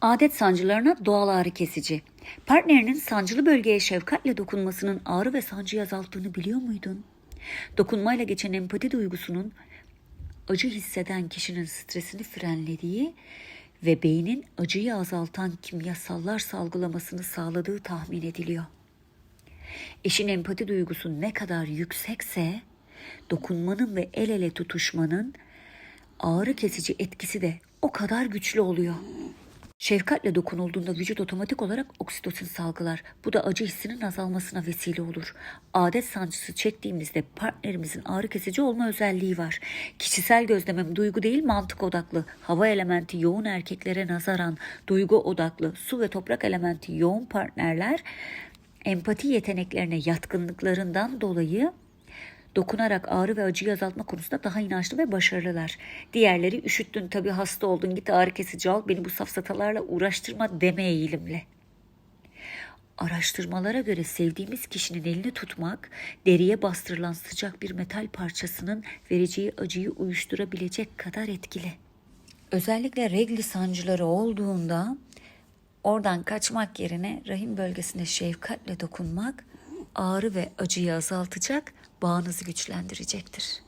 Adet sancılarına doğal ağrı kesici. Partnerinin sancılı bölgeye şefkatle dokunmasının ağrı ve sancıyı azalttığını biliyor muydun? Dokunmayla geçen empati duygusunun acı hisseden kişinin stresini frenlediği ve beynin acıyı azaltan kimyasallar salgılamasını sağladığı tahmin ediliyor. Eşin empati duygusu ne kadar yüksekse dokunmanın ve el ele tutuşmanın ağrı kesici etkisi de o kadar güçlü oluyor. Şefkatle dokunulduğunda vücut otomatik olarak oksitosin salgılar. Bu da acı hissinin azalmasına vesile olur. Adet sancısı çektiğimizde partnerimizin ağrı kesici olma özelliği var. Kişisel gözlemim duygu değil mantık odaklı. Hava elementi yoğun erkeklere nazaran duygu odaklı. Su ve toprak elementi yoğun partnerler empati yeteneklerine yatkınlıklarından dolayı dokunarak ağrı ve acıyı azaltma konusunda daha inançlı ve başarılılar. Diğerleri üşüttün tabii hasta oldun git ağrı kesici al beni bu safsatalarla uğraştırma deme eğilimle. Araştırmalara göre sevdiğimiz kişinin elini tutmak, deriye bastırılan sıcak bir metal parçasının vereceği acıyı uyuşturabilecek kadar etkili. Özellikle regli sancıları olduğunda oradan kaçmak yerine rahim bölgesine şefkatle dokunmak ağrı ve acıyı azaltacak, bağınızı güçlendirecektir.